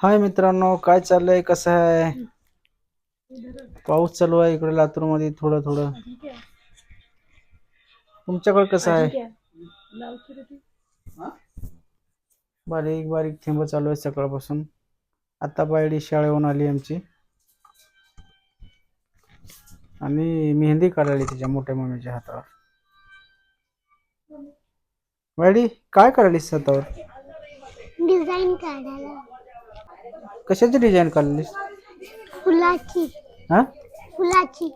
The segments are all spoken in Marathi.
हाय मित्रांनो काय चाललंय? कसं आहे? पाऊस चालू आहे इकडे लातूरमध्ये थोडं थोडं. तुमच्याकडे कसं आहे? बारीक बारीक थेंब चालू आहे सकाळपासून. आता बायडी शाळेहून आली आमची. आणि मेहंदी काढायली तिच्या मोठ्या मम्मीच्या हातावर. बायडी काय करायलीस हातावर? डिझाईन काढायला. कशाची डिझाईन काढलीस? फुलाची. हा? फुलाची.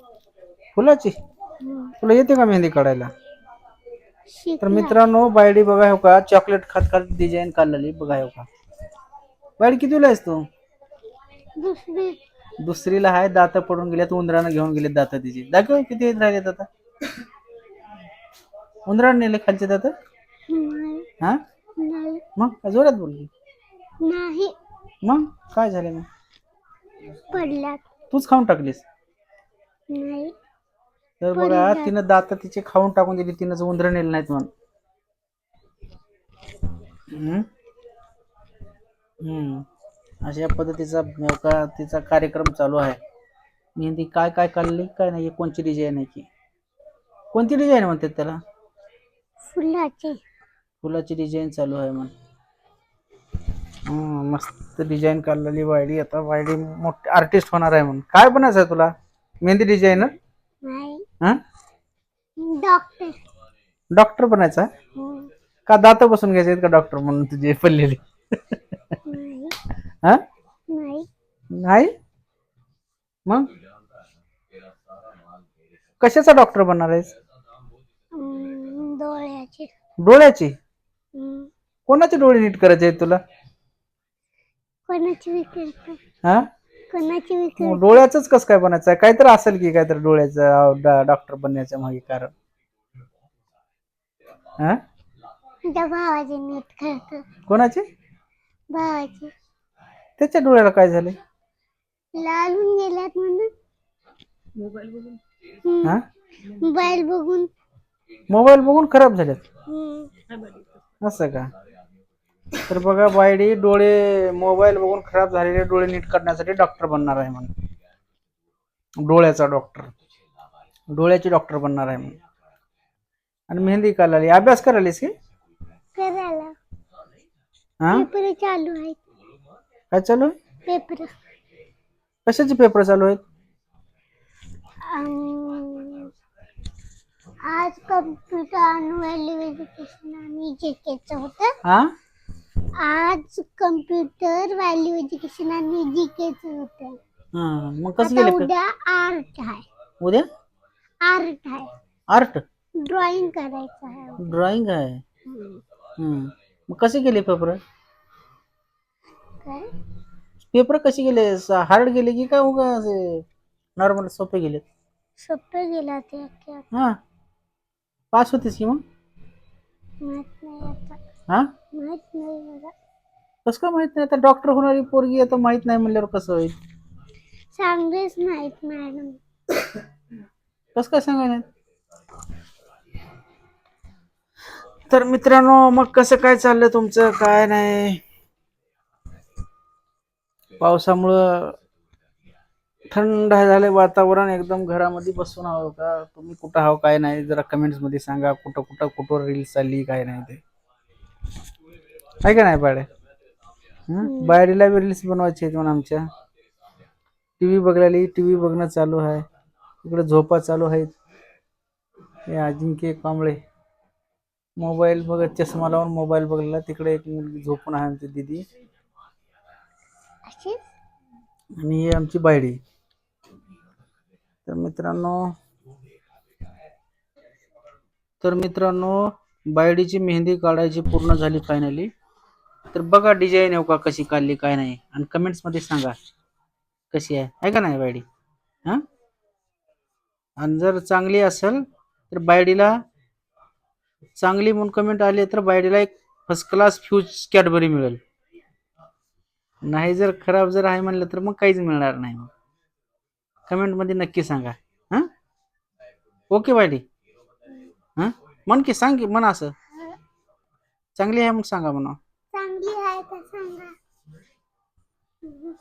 फुलाची. तुला येते का मेहंदी काढायला? तर. मित्रांनो बायडी बघा हो का चॉकलेट खात खात डिझाईन काढलेली बघा हो का. बायडी कितीला आहेस तू? दुसरी. दुसरीला आहे दात पडून गेल्यात उंदरानं घेऊन गेले दात तिची. दाखव किती येत राहिलेत आता. उंदरानं नेले खालचे दात? हा? मग जोरात बोलली? नाही. मग? काय झालं मग? पडल्यात. तूच खाऊन टाकलीस? नाही. तर बघा तिनं दात तिचे खाऊन टाकून दिली तिनं उंदर नेले नाहीत म्हणून. हम्म? हम्म. अशा पद्धतीचा अं, का तिचा कार्यक्रम चालू आहे. मेहंदी काय काय काढली काय नाही कोणची डिझाईन आहे की? कोणती डिझाईन म्हणतात त्याला? फुलाची. फुलाची डिझाईन चालू आहे म्हण. मस्त डिझाईन काढलेली वायडी. आता वायडी मोठी आर्टिस्ट होणार आहे म्हणून. काय बनायचं आहे तुला? मेहंदी डिझाईनर नाही. हा? डॉक्टर डॉक्टर बनायचं हो. का दात बसून घ्यायचे का डॉक्टर म्हणून तुझे पडलेले? नाही. हा? नाही. नाही? मग? कशाचा डॉक्टर बनणार आहेस? डोळ्याची. कोणाचे डोळे नीट करायचे आहेत तुला? कोणाची हा? कोणाची डोळ्याचंच कसं काय बनायचं? आहे काहीतरी असेल की काहीतरी डोळ्याचं डॉक्टर बनण्याच्या मागे कारण. हा? भावाची नीट कोणाचे? भावाची. त्याच्या डोळ्याला काय झाले? लालून गेल्यात म्हणून. हा? मोबाईल बघून. मोबाईल बघून खराब झालेत हम्म. असं का? तर बघा बायडी डोळे मोबाईल बघून खराब झालेले डोळे नीट करण्यासाठी डॉक्टर बनणार आहे म्हणून. डोळ्याचा डॉक्टर डोळ्याची डॉक्टर बनणार आहे म्हणून. आणि मेहंदी काढाली अभ्यास करायलीस की? करायला. हा? पेपर चालू आहेत. काय चालू आहे? पेपर. कशाचे पेपर चालू आहेत? आज कम्प्युटर एज्युकेशन आणि होतं. हा? आज कम्प्युटर व्हॅल्यू एज्युकेशन आणि जीकेचं होतं हा मग कसं आता गेले उद्या आर्ट आहे. उद्या? आर्ट आहे. आर्ट ड्रॉइंग करायचं आहे. ड्रॉइंग आहे. हम्म. हम्म. मग कसे गेले पेपर काय? पेपर कसे गेले? हार्ड गेले की काय उगा नॉर्मल सोपे गेले? सोपं गेला ते हा. पास होतीस की मग? माहीत नाही आता. हा? माहीत नाही मला. कसं काय माहीत नाही? आता डॉक्टर होणारी पोरगी आता माहीत नाही म्हणल्यावर कसं होईल? सांगलेच नाहीत मॅडम. कसं काय सांगाय तर मित्रांनो मग कसं काय चाललंय तुमचं? काय नाही. पावसामुळं थंड झालंय वातावरण एकदम घरामध्ये बसून हवं का? तुम्ही कुठं हवं काय नाही? जरा कमेंट्समध्ये सांगा कुठं कुठं कुठं रील्स चालली काय नाही ते. आहे का नाही पाडे? बाहेरीला बी रील्स बनवायचे आहेत म्हणून आमच्या. टीव्ही बघायला टीव्ही बघणं चालू आहे. इकडे झोपा चालू आहेत. हे अजिंक्य कांबळे. मोबाईल बघत चष्मा लावून मोबाईल बघला तिकडे एक मुलगी झोपून आहे आमची दिदी. आणि ही आमची बायडी. तर मित्रांनो तर मित्रांनो बायडीची मेहंदी काढायची पूर्ण झाली फायनली तर बघा डिझाईन येऊ का कशी काढली काय नाही. आणि कमेंट्समध्ये सांगा कशी आहे. आहे का नाही बायडी? हा? आणि जर चांगली असेल तर बायडीला चांगली म्हणून कमेंट आली तर बायडीला एक फर्स्ट क्लास फ्यूज कॅडबरी मिळेल. नाही जर खराब जर आहे म्हणलं तर मग काहीच मिळणार नाही मग. कमेंटमध्ये नक्की सांगा. हां? ओके बायडी? हां? म्हण की सांग की म्हणा असं. चांगली आहे मग सांगा म्हणा. चांगली आहे का सांगा हम्म.